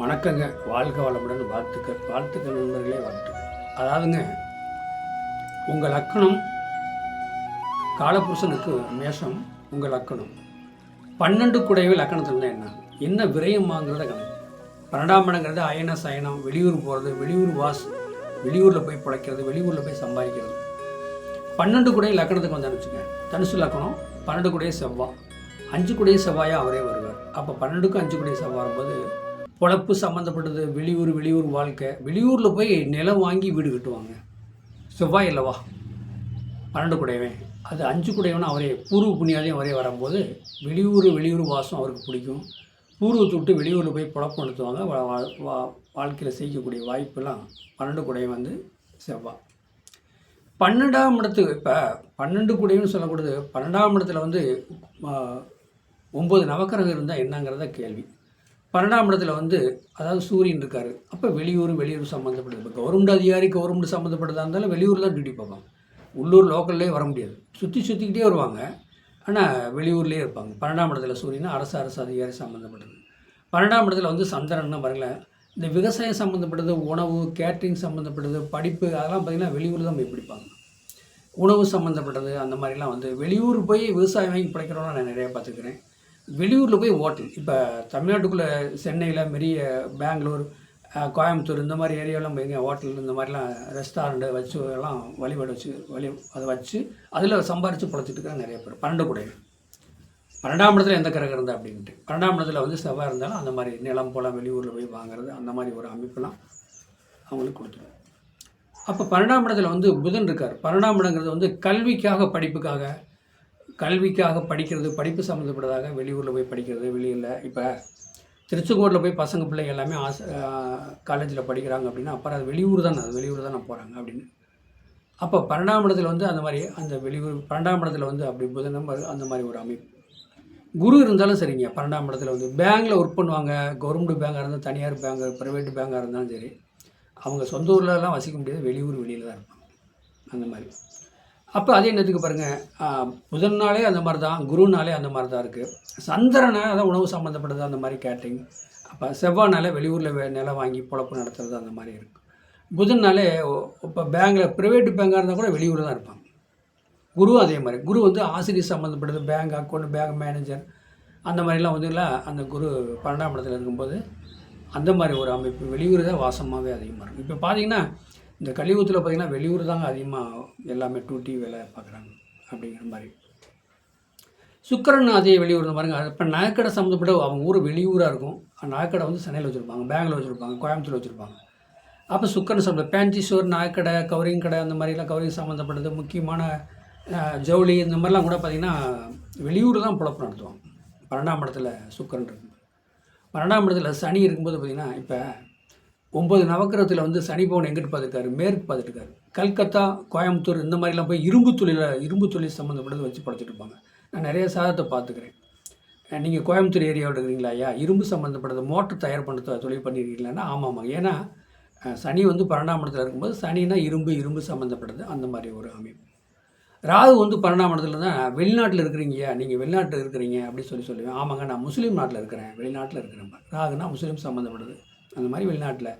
வணக்கங்க. வாழ்க வளமுடன் வாழ்த்துக்கள் வாழ்த்துக்கள் நண்பர்களே வாழ்த்துக்கள் அதாவதுங்க உங்கள் லக்கணம் காலபுருஷனுக்கு மேஷம் உங்கள் லக்கணம் பன்னெண்டு குடையவே லக்கணத்தில் இருந்தால் என்ன? என்ன விரயம் கணக்கு. பன்னெண்டாம் இடங்கிறது அயன சயனம் வெளியூர் போகிறது வெளியூர் வாஸ் வெளியூரில் போய் பிழைக்கிறது வெளியூரில் போய் சம்பாதிக்கிறது. பன்னெண்டு குடை லக்கணத்துக்கு வந்து அனுப்பிச்சுங்க தனுசு லக்கணம் பன்னெண்டு குடைய செவ்வாய் அஞ்சு குடைய செவ்வாயாக அவரே வருவார். அப்போ பன்னெண்டுக்கும் அஞ்சு குடைய செவ்வாய் வரும்போது பொழப்பு சம்மந்தப்பட்டது வெளியூர் வெளியூர் வாழ்க்கை. வெளியூரில் போய் நிலம் வாங்கி வீடு கட்டுவாங்க. செவ்வாய் இல்லவா பன்னெண்டு குடையவன். அது அஞ்சு குடையவன் அவரே பூர்வ புண்ணியாதையும் அவரே வரும்போது வெளியூர் வெளியூர் வாசம் அவருக்கு பிடிக்கும். பூர்வத்தை விட்டு வெளியூரில் போய் பொழப்பு நடத்துவாங்க. வா- வா- வாழ்க்கையில் செய்யக்கூடிய வாய்ப்பெல்லாம் பன்னெண்டு குடையவன் வந்து செவ்வாய் பன்னெண்டாம் இடத்து இப்போ பன்னெண்டு குடையவன் சொல்லக்கூடாது பன்னெண்டாம் இடத்துல வந்து ஒம்பது நவக்கிரகம் இருந்தால் என்னங்கிறத கேள்வி. பன்னெண்டாம் இடத்துல வந்து அதாவது சூரியன் இருக்கார். அப்போ வெளியூர் வெளியூர் சம்மந்தப்பட்டது இப்போ கவர்மெண்ட் அதிகாரி கவர்மெண்ட் சம்மந்தப்பட்டதாக இருந்தாலும் வெளியூர் தான் டியூட்டி பார்ப்பாங்க. உள்ளூர் லோக்கல்லே வர முடியாது. சுற்றி சுற்றிக்கிட்டே வருவாங்க. ஆனால் வெளியூர்லேயே இருப்பாங்க. பன்னெண்டாம் இடத்துல சூரியன் அரசு அரசு அதிகாரி சம்மந்தப்பட்டது பன்னெண்டாம் இடத்துல வந்து சந்திரன்னு பாருங்களேன் இந்த விவசாயம் சம்மந்தப்பட்டது உணவு கேட்ரிங் சம்மந்தப்பட்டது படிப்பு அதெல்லாம் பார்த்திங்கன்னா வெளியூர் தான் போய் பிடிப்பாங்க. உணவு சம்மந்தப்பட்டது அந்த மாதிரிலாம் வந்து வெளியூர் போய் விவசாயம் வாங்கி பிழைக்கிறவங்க நான் நிறையா பார்த்துக்கிறேன். வெளியூரில் போய் ஹோட்டல் இப்போ தமிழ்நாட்டுக்குள்ளே சென்னையில் பெரிய பெங்களூர் கோயம்புத்தூர் இந்த மாதிரி ஏரியாவெலாம் போய் ஹோட்டல் இந்த மாதிரிலாம் ரெஸ்டாரண்ட்டு வச்சு எல்லாம் வழிபாடு வச்சு வழி அதை வச்சு அதில் சம்பாரித்து பிழைச்சிட்டு இருக்காங்க நிறைய பேர். பன்னெண்டு கூட. பன்னெண்டாம் இடத்துல எந்த கிரகம் இருந்தா அப்படின்ட்டு. பன்னெண்டாம் இடத்துல வந்து செவ்வாய் இருந்தாலும் அந்த மாதிரி நிலம் போல வெளியூரில் போய் வாங்குறது அந்த மாதிரி ஒரு அமைப்பெல்லாம் அவங்களுக்கு கொடுத்துருவோம். அப்போ பன்னெண்டாம் இடத்துல வந்து புதன் இருக்கார். பன்னெண்டாம் இடங்கிறது வந்து கல்விக்காக படிப்புக்காக கல்விக்காக படிக்கிறது படிப்பு சம்மந்தப்பட்டதாக வெளியூரில் போய் படிக்கிறது வெளியில் இப்போ திருச்செங்கோட்டில் போய் பசங்க பிள்ளைங்க எல்லாமே ஆசை காலேஜில் படிக்கிறாங்க அப்படின்னா அப்புறம் அது வெளியூர் தான் அது வெளியூர் தானே போகிறாங்க அப்படின்னு. அப்போ பன்னெண்டாம் இடத்துல வந்து அந்த மாதிரி அந்த வெளியூர் பன்னெண்டாம் இடத்துல வந்து அப்படி புதனம் அந்த மாதிரி ஒரு அமைப்பு. குரு இருந்தாலும் சரிங்க பன்னெண்டாம் இடத்துல வந்து பேங்கில் ஒர்க் பண்ணுவாங்க கவர்மெண்ட் பேங்காக இருந்தால் தனியார் பேங்க் ப்ரைவேட் பேங்காக இருந்தாலும் சரி அவங்க சொந்த ஊர்லலாம் வசிக்க முடியாது வெளியூர் வெளியில் தான் இருப்பாங்க. அந்த மாதிரி. அப்போ அதே நேரத்துக்கு பாருங்கள் புதன்னாலே அந்த மாதிரி தான் குருனாலே அந்த மாதிரி தான் இருக்குது சந்திரனை அதான் உணவு சம்மந்தப்பட்டது அந்த மாதிரி கேட்டரிங் அப்போ செவ்வாய்னாலே வெளியூரில் வே நிலம் வாங்கி பொழப்பு நடத்துறது அந்த மாதிரி இருக்குது புதன்னாலே இப்போ பேங்கில் ப்ரைவேட் பேங்காக இருந்தால் கூட வெளியூரில் தான் இருப்பாங்க. குரு அதே மாதிரி. குரு வந்து ஆசிரியர் சம்மந்தப்பட்டது பேங்க் அக்கௌண்ட் பேங்க் மேனேஜர் அந்த மாதிரிலாம் வந்து இல்லை அந்த குரு பன்னெண்டாம் இடத்துல இருக்கும்போது அந்த மாதிரி ஒரு அமைப்பு. வெளியூர் தான் வாசமாகவே அதிகமாக இருக்கும் இப்போ பார்த்தீங்கன்னா இந்த கலியுகத்தில் பார்த்தீங்கன்னா வெளியூர் தாங்க அதிகமாக எல்லாமே டூட்டி வேலை பார்க்குறாங்க அப்படிங்கிற மாதிரி. சுக்கரன் அதே வெளியூர் பாருங்கள் பாருங்க. இப்போ நகைக்கடை சம்மந்தப்பட்ட அவங்க ஊர் வெளியூராக இருக்கும். நகைக்கடை வந்து சென்னையில் வச்சுருப்பாங்க பெங்களூர் வச்சுருப்பாங்க கோயம்புத்தூர் வச்சுருப்பாங்க. அப்போ சுக்கரன் சம்மந்த பேண்டி ஸ்டோர் நகைக்கடை கவரிங் கடை அந்த மாதிரிலாம் கவரிங் சம்மந்தப்பட்டது முக்கியமான ஜவுளி இந்த மாதிரிலாம் கூட பார்த்திங்கன்னா வெளியூர் தான் புழப்பு நடத்துவாங்க. பன்னெண்டாம் இடத்துல சுக்கரன் இருக்கும் பன்னெண்டாம் இடத்துல சனி இருக்கும்போது பார்த்திங்கன்னா இப்போ ஒம்பது நவக்கிரகத்தில் வந்து சனி பவன் எங்கிட்டு பார்த்துருக்காரு மேற்கு பார்த்துருக்காரு கல்கத்தா கோயம்புத்தூர் இந்த மாதிரிலாம் போய் இரும்பு தொழில இரும்பு தொழில் சம்மந்தப்பட்டது வச்சு படைச்சிட்டு இருப்பாங்க. நான் நிறைய சாதத்தை பார்த்துக்கிறேன் நீங்கள் கோயம்புத்தூர் ஏரியாவில் இருக்கிறீங்களா ஐயா? இரும்பு சம்மந்தப்பட்டது மோட்டர் தயார் பண்ணுறது தொழில் பண்ணியிருக்கீங்களான்னா ஆமாம். ஏன்னா சனி வந்து பன்னெண்டாம் இருக்கும்போது சனினா இரும்பு இரும்பு சம்மந்தப்பட்டது அந்த மாதிரி ஒரு அமைப்பு. ராகு வந்து பன்னெண்டாம் தான் வெளிநாட்டில் இருக்கிறீங்கய்யா நீங்கள் வெளிநாட்டில் இருக்கிறீங்க அப்படின்னு சொல்லி சொல்லுவேன். ஆமாங்க நான் முஸ்லீம் நாட்டில் இருக்கிறேன். வெளிநாட்டில் இருக்கிறேன். ராகுனா முஸ்லீம் சம்மந்தப்பட்டது அந்த மாதிரி வெளிநாட்டில்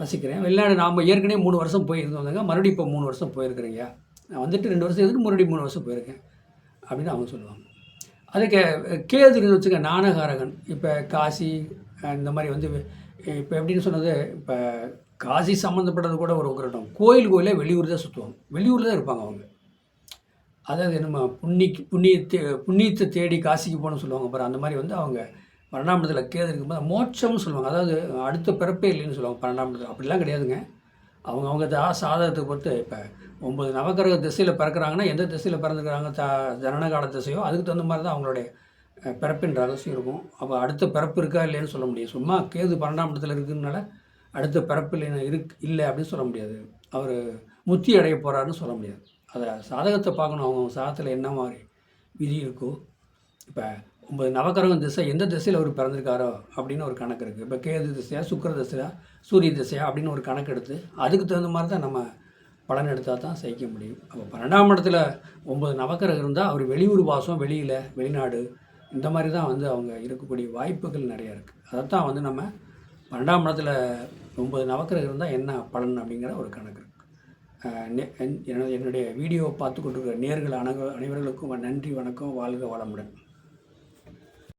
வசிக்கிறேன். வெளிநாடு நாம் ஏற்கனவே மூணு வருஷம் போயிருந்தோம் வந்தாங்க மறுபடியும் இப்போ மூணு வருஷம் போயிருக்கிறேங்க. நான் வந்துட்டு ரெண்டு வருஷம் இருந்துட்டு மறுபடியும் மூணு வருஷம் போயிருக்கேன். அப்படின்னு அவங்க சொல்லுவாங்க. அதுக்கு கேதுன்னு வச்சுக்க நாணகாரகன். இப்போ காசி இந்த மாதிரி வந்து இப்போ எப்படின்னு சொன்னது இப்போ காசி சம்மந்தப்பட்டது கூட ஒரு உக்கரட்டம். கோயில் கோயிலே வெளியூர் தான் சுற்றுவாங்க வெளியூரில் தான் இருப்பாங்க அவங்க. அதாவது நம்ம புண்ணிக்கு புண்ணியத்தை புண்ணியத்தை தேடி காசிக்கு போகணும்னு சொல்லுவாங்க பாரு. அந்த மாதிரி வந்து அவங்க பன்னெண்டாம் கேது இருக்கும்போது மோட்சம்னு சொல்லுவாங்க. அதாவது அடுத்த பிறப்பே இல்லைன்னு சொல்லுவாங்க பன்னெண்டாம் இடத்துல. அப்படிலாம் கிடையாதுங்க. அவங்க அவங்க தா சாதகத்தை பொறுத்து இப்போ ஒம்பது நவக்கிரக திசையில் பிறக்கிறாங்கன்னா எந்த திசையில் பிறந்துக்கிறாங்க? த ஜனனகால திசையோ அதுக்கு தகுந்த மாதிரி தான் அவங்களுடைய பிறப்பின் ரகசியம் இருக்கும். அப்போ அடுத்த பிறப்பு இருக்கா இல்லைன்னு சொல்ல முடியாது. சும்மா கேது பன்னெண்டாம் இடத்துல இருக்குதுனால அடுத்த பிறப்பு இல்லைன்னு இருக்கு இல்லை அப்படின்னு சொல்ல முடியாது. அவர் முத்தி அடைய போகிறாருன்னு சொல்ல முடியாது. அதை சாதகத்தை பார்க்கணும். அவங்க சாதத்தில் என்ன மாதிரி விதி இருக்கோ. இப்போ ஒன்பது நவக்கிரகம் திசை எந்த திசையில் அவர் பிறந்திருக்காரோ அப்படின்னு ஒரு கணக்கு இருக்குது இப்போ கேது திசையா சுக்கிர திசையா சூரிய திசையா அப்படின்னு ஒரு கணக்கு எடுத்து அதுக்கு தகுந்த மாதிரி தான் நம்ம பலன் எடுத்தால் தான் சகிக்க முடியும். அப்போ பன்னெண்டாம் இடத்துல ஒம்பது நவக்கிரகம் இருந்தால் அவர் வெளியூர் வாசம் வெளியில் வெளிநாடு இந்த மாதிரி தான் வந்து அவங்க இருக்கக்கூடிய வாய்ப்புகள் நிறையா இருக்குது அதைத்தான் வந்து நம்ம பன்னெண்டாம் இடத்துல ஒன்பது நவக்கிரகம் இருந்தால் என்ன பலன் அப்படிங்கிற ஒரு கணக்கு இருக்குது நெ- என்னுடைய வீடியோ வீடியோவை பார்த்து கொண்டிருக்கிற நேர்கள் அனைவர்களுக்கும் நன்றி வணக்கம் வாழ்க வளமுடன்.